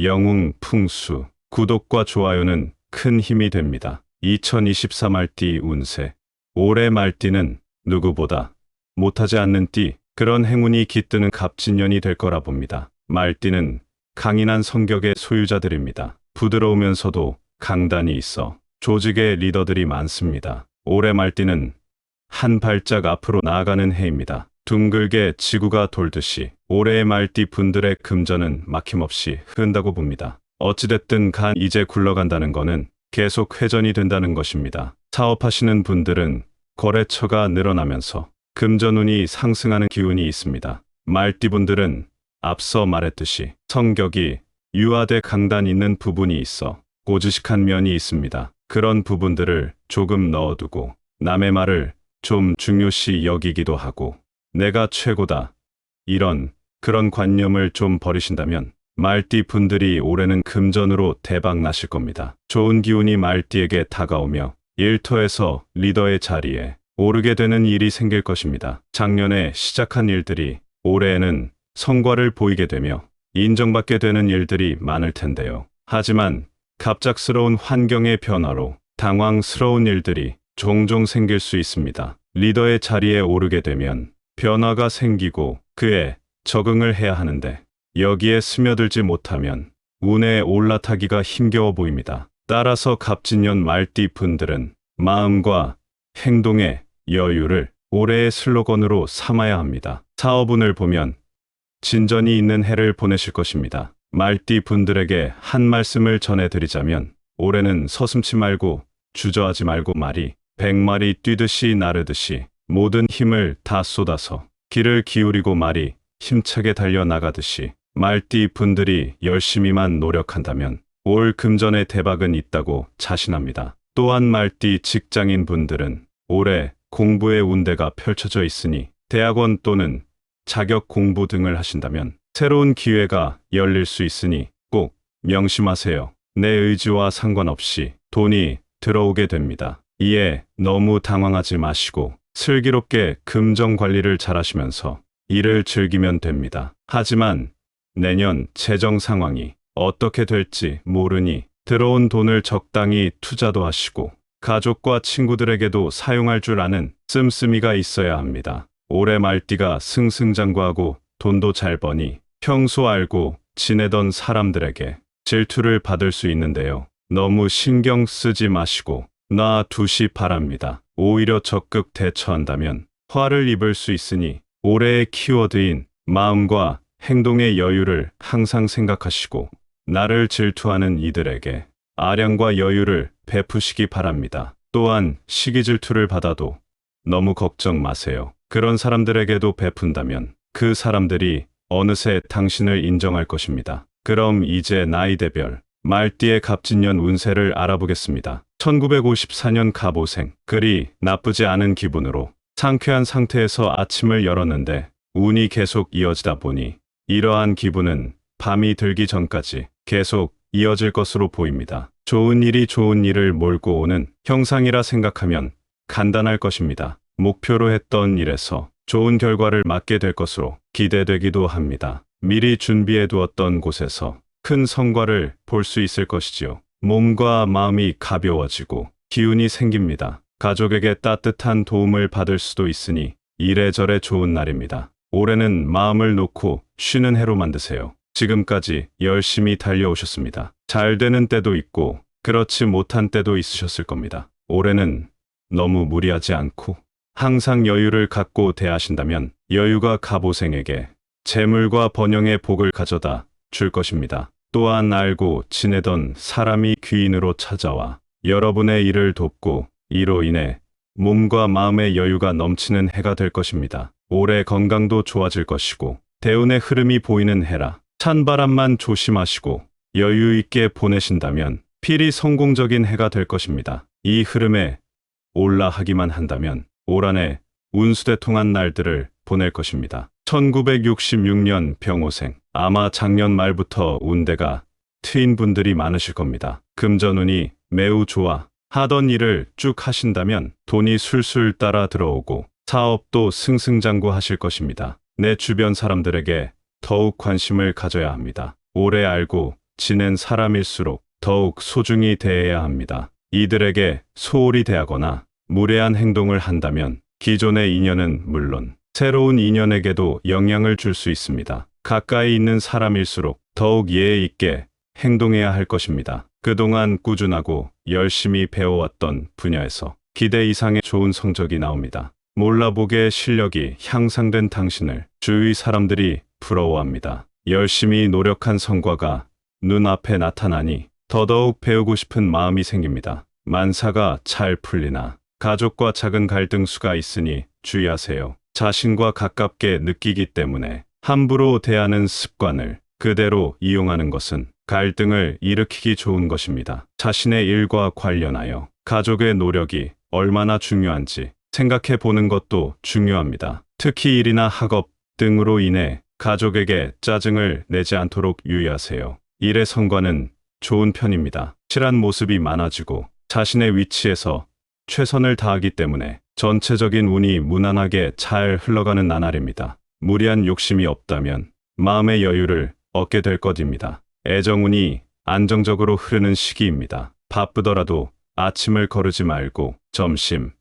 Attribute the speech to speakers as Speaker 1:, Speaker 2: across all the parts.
Speaker 1: 영웅 풍수, 구독과 좋아요는 큰 힘이 됩니다. 2024 말띠 운세. 올해 말띠는 누구보다 못하지 않는 띠, 그런 행운이 깃드는 갑진년이 될 거라 봅니다. 말띠는 강인한 성격의 소유자들입니다. 부드러우면서도 강단이 있어 조직의 리더들이 많습니다. 올해 말띠는 한 발짝 앞으로 나아가는 해입니다. 둥글게 지구가 돌듯이 올해의 말띠 분들의 금전은 막힘없이 흐른다고 봅니다. 어찌됐든 간 이제 굴러간다는 거는 계속 회전이 된다는 것입니다. 사업하시는 분들은 거래처가 늘어나면서 금전운이 상승하는 기운이 있습니다. 말띠 분들은 앞서 말했듯이 성격이 유아대 강단 있는 부분이 있어 고지식한 면이 있습니다. 그런 부분들을 조금 넣어두고 남의 말을 좀 중요시 여기기도 하고 내가 최고다. 이런 그런 관념을 좀 버리신다면 말띠 분들이 올해는 금전으로 대박 나실 겁니다. 좋은 기운이 말띠에게 다가오며 일터에서 리더의 자리에 오르게 되는 일이 생길 것입니다. 작년에 시작한 일들이 올해에는 성과를 보이게 되며 인정받게 되는 일들이 많을 텐데요. 하지만 갑작스러운 환경의 변화로 당황스러운 일들이 종종 생길 수 있습니다. 리더의 자리에 오르게 되면 변화가 생기고 그에 적응을 해야 하는데 여기에 스며들지 못하면 운에 올라타기가 힘겨워 보입니다. 따라서 갑진년 말띠 분들은 마음과 행동의 여유를 올해의 슬로건으로 삼아야 합니다. 사업운을 보면 진전이 있는 해를 보내실 것입니다. 말띠 분들에게 한 말씀을 전해드리자면 올해는 서슴치 말고 주저하지 말고 말이 백마리 뛰듯이 나르듯이 모든 힘을 다 쏟아서 길을 기울이고 말이 힘차게 달려나가듯이 말띠 분들이 열심히만 노력한다면 올 금전의 대박은 있다고 자신합니다. 또한 말띠 직장인 분들은 올해 공부의 운대가 펼쳐져 있으니 대학원 또는 자격 공부 등을 하신다면 새로운 기회가 열릴 수 있으니 꼭 명심하세요. 내 의지와 상관없이 돈이 들어오게 됩니다. 이에 너무 당황하지 마시고 슬기롭게 금전 관리를 잘하시면서 일을 즐기면 됩니다. 하지만 내년 재정 상황이 어떻게 될지 모르니 들어온 돈을 적당히 투자도 하시고 가족과 친구들에게도 사용할 줄 아는 씀씀이가 있어야 합니다. 올해 말띠가 승승장구하고 돈도 잘 버니 평소 알고 지내던 사람들에게 질투를 받을 수 있는데요. 너무 신경 쓰지 마시고 놔두시 바랍니다. 오히려 적극 대처한다면 화를 입을 수 있으니 올해의 키워드인 마음과 행동의 여유를 항상 생각하시고 나를 질투하는 이들에게 아량과 여유를 베푸시기 바랍니다. 또한 시기 질투를 받아도 너무 걱정 마세요. 그런 사람들에게도 베푼다면 그 사람들이 어느새 당신을 인정할 것입니다. 그럼 이제 나이대별 말띠의 갑진년 운세를 알아보겠습니다. 1954년 갑오생 그리 나쁘지 않은 기분으로 상쾌한 상태에서 아침을 열었는데 운이 계속 이어지다 보니 이러한 기분은 밤이 들기 전까지 계속 이어질 것으로 보입니다. 좋은 일이 좋은 일을 몰고 오는 형상이라 생각하면 간단할 것입니다. 목표로 했던 일에서 좋은 결과를 맞게 될 것으로 기대되기도 합니다. 미리 준비해 두었던 곳에서 큰 성과를 볼 수 있을 것이지요. 몸과 마음이 가벼워지고 기운이 생깁니다. 가족에게 따뜻한 도움을 받을 수도 있으니 이래저래 좋은 날입니다. 올해는 마음을 놓고 쉬는 해로 만드세요. 지금까지 열심히 달려오셨습니다. 잘 되는 때도 있고 그렇지 못한 때도 있으셨을 겁니다. 올해는 너무 무리하지 않고 항상 여유를 갖고 대하신다면 여유가 갑오생에게 재물과 번영의 복을 가져다 줄 것입니다. 또한 알고 지내던 사람이 귀인으로 찾아와 여러분의 일을 돕고 이로 인해 몸과 마음의 여유가 넘치는 해가 될 것입니다. 올해 건강도 좋아질 것이고 대운의 흐름이 보이는 해라. 찬바람만 조심하시고 여유 있게 보내신다면 필히 성공적인 해가 될 것입니다. 이 흐름에 올라하기만 한다면 올 한해 운수대통한 날들을 보낼 것입니다. 1966년 병오생 아마 작년 말부터 운대가 트인 분들이 많으실 겁니다. 금전운이 매우 좋아 하던 일을 쭉 하신다면 돈이 술술 따라 들어오고 사업도 승승장구 하실 것입니다. 내 주변 사람들에게 더욱 관심을 가져야 합니다. 오래 알고 지낸 사람일수록 더욱 소중히 대해야 합니다. 이들에게 소홀히 대하거나 무례한 행동을 한다면 기존의 인연은 물론 새로운 인연에게도 영향을 줄 수 있습니다. 가까이 있는 사람일수록 더욱 예의 있게 행동해야 할 것입니다. 그동안 꾸준하고 열심히 배워왔던 분야에서 기대 이상의 좋은 성적이 나옵니다. 몰라보게 실력이 향상된 당신을 주위 사람들이 부러워합니다. 열심히 노력한 성과가 눈앞에 나타나니 더더욱 배우고 싶은 마음이 생깁니다. 만사가 잘 풀리나 가족과 작은 갈등수가 있으니 주의하세요. 자신과 가깝게 느끼기 때문에 함부로 대하는 습관을 그대로 이용하는 것은 갈등을 일으키기 좋은 것입니다. 자신의 일과 관련하여 가족의 노력이 얼마나 중요한지 생각해 보는 것도 중요합니다. 특히 일이나 학업 등으로 인해 가족에게 짜증을 내지 않도록 유의하세요. 일의 성과는 좋은 편입니다. 실한 모습이 많아지고 자신의 위치에서 최선을 다하기 때문에 전체적인 운이 무난하게 잘 흘러가는 나날입니다. 무리한 욕심이 없다면 마음의 여유를 얻게 될 것입니다. 애정운이 안정적으로 흐르는 시기입니다. 바쁘더라도 아침을 거르지 말고 점심,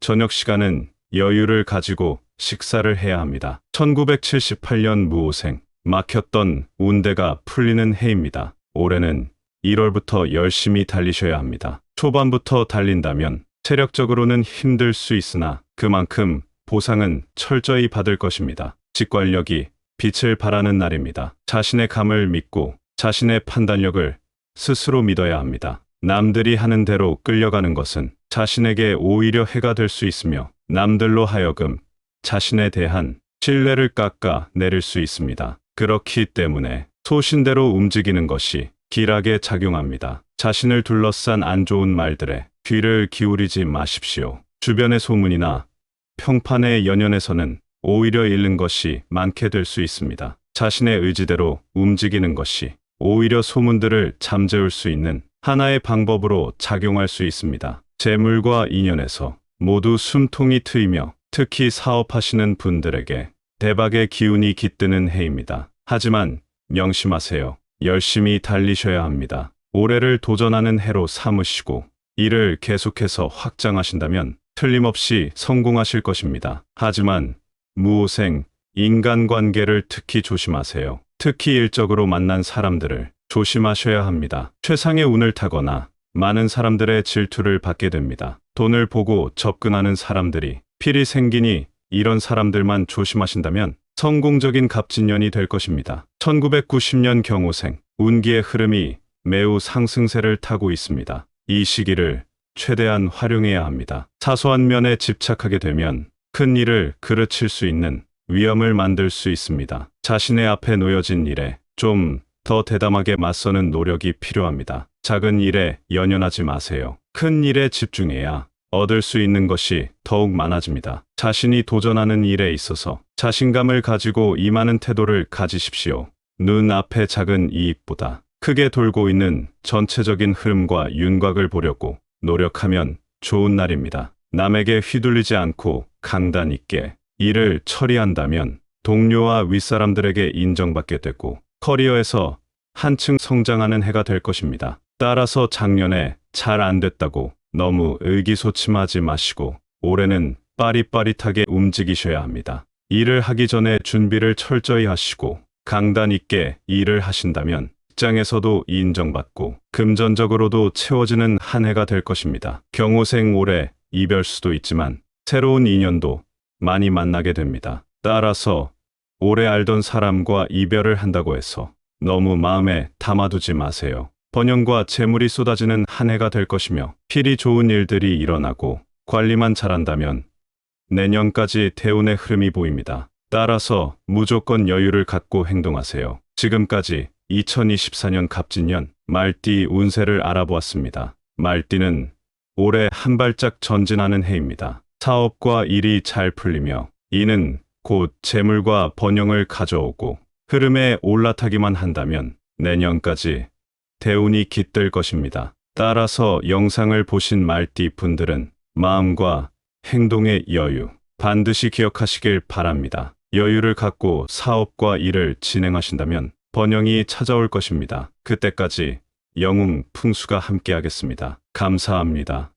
Speaker 1: 저녁 시간은 여유를 가지고 식사를 해야 합니다. 1978년 무오생, 막혔던 운대가 풀리는 해입니다. 올해는 1월부터 열심히 달리셔야 합니다. 초반부터 달린다면 체력적으로는 힘들 수 있으나 그만큼 보상은 철저히 받을 것입니다. 직관력이 빛을 발하는 날입니다. 자신의 감을 믿고 자신의 판단력을 스스로 믿어야 합니다. 남들이 하는 대로 끌려가는 것은 자신에게 오히려 해가 될 수 있으며 남들로 하여금 자신에 대한 신뢰를 깎아 내릴 수 있습니다. 그렇기 때문에 소신대로 움직이는 것이 길하게 작용합니다. 자신을 둘러싼 안 좋은 말들에 귀를 기울이지 마십시오. 주변의 소문이나 평판의 연연에서는 오히려 잃는 것이 많게 될 수 있습니다. 자신의 의지대로 움직이는 것이 오히려 소문들을 잠재울 수 있는 하나의 방법으로 작용할 수 있습니다. 재물과 인연에서 모두 숨통이 트이며 특히 사업하시는 분들에게 대박의 기운이 깃드는 해입니다. 하지만 명심하세요. 열심히 달리셔야 합니다. 올해를 도전하는 해로 삼으시고 이를 계속해서 확장하신다면 틀림없이 성공하실 것입니다. 하지만 무오생, 인간관계를 특히 조심하세요. 특히 일적으로 만난 사람들을 조심하셔야 합니다. 최상의 운을 타거나 많은 사람들의 질투를 받게 됩니다. 돈을 보고 접근하는 사람들이 필이 생기니 이런 사람들만 조심하신다면 성공적인 갑진년이 될 것입니다. 1990년 경호생, 운기의 흐름이 매우 상승세를 타고 있습니다. 이 시기를 최대한 활용해야 합니다. 사소한 면에 집착하게 되면 큰 일을 그르칠 수 있는 위험을 만들 수 있습니다. 자신의 앞에 놓여진 일에 좀 더 대담하게 맞서는 노력이 필요합니다. 작은 일에 연연하지 마세요. 큰 일에 집중해야 얻을 수 있는 것이 더욱 많아집니다. 자신이 도전하는 일에 있어서 자신감을 가지고 임하는 태도를 가지십시오. 눈 앞의 작은 이익보다 크게 돌고 있는 전체적인 흐름과 윤곽을 보려고 노력하면 좋은 날입니다. 남에게 휘둘리지 않고 강단 있게 일을 처리한다면 동료와 윗사람들에게 인정받게 되고 커리어에서 한층 성장하는 해가 될 것입니다. 따라서 작년에 잘 안 됐다고 너무 의기소침하지 마시고 올해는 빠릿빠릿하게 움직이셔야 합니다. 일을 하기 전에 준비를 철저히 하시고 강단 있게 일을 하신다면 직장에서도 인정받고 금전적으로도 채워지는 한 해가 될 것입니다. 경호생 올해 이별 수도 있지만 새로운 인연도 많이 만나게 됩니다. 따라서 오래 알던 사람과 이별을 한다고 해서 너무 마음에 담아두지 마세요. 번영과 재물이 쏟아지는 한 해가 될 것이며 필이 좋은 일들이 일어나고 관리만 잘한다면 내년까지 대운의 흐름이 보입니다. 따라서 무조건 여유를 갖고 행동하세요. 지금까지 2024년 갑진년 말띠 운세를 알아보았습니다. 말띠는 올해 한 발짝 전진하는 해입니다. 사업과 일이 잘 풀리며 이는 곧 재물과 번영을 가져오고 흐름에 올라타기만 한다면 내년까지 대운이 깃들 것입니다. 따라서 영상을 보신 말띠 분들은 마음과 행동의 여유 반드시 기억하시길 바랍니다. 여유를 갖고 사업과 일을 진행하신다면 번영이 찾아올 것입니다. 그때까지 영웅 풍수가 함께하겠습니다. 감사합니다.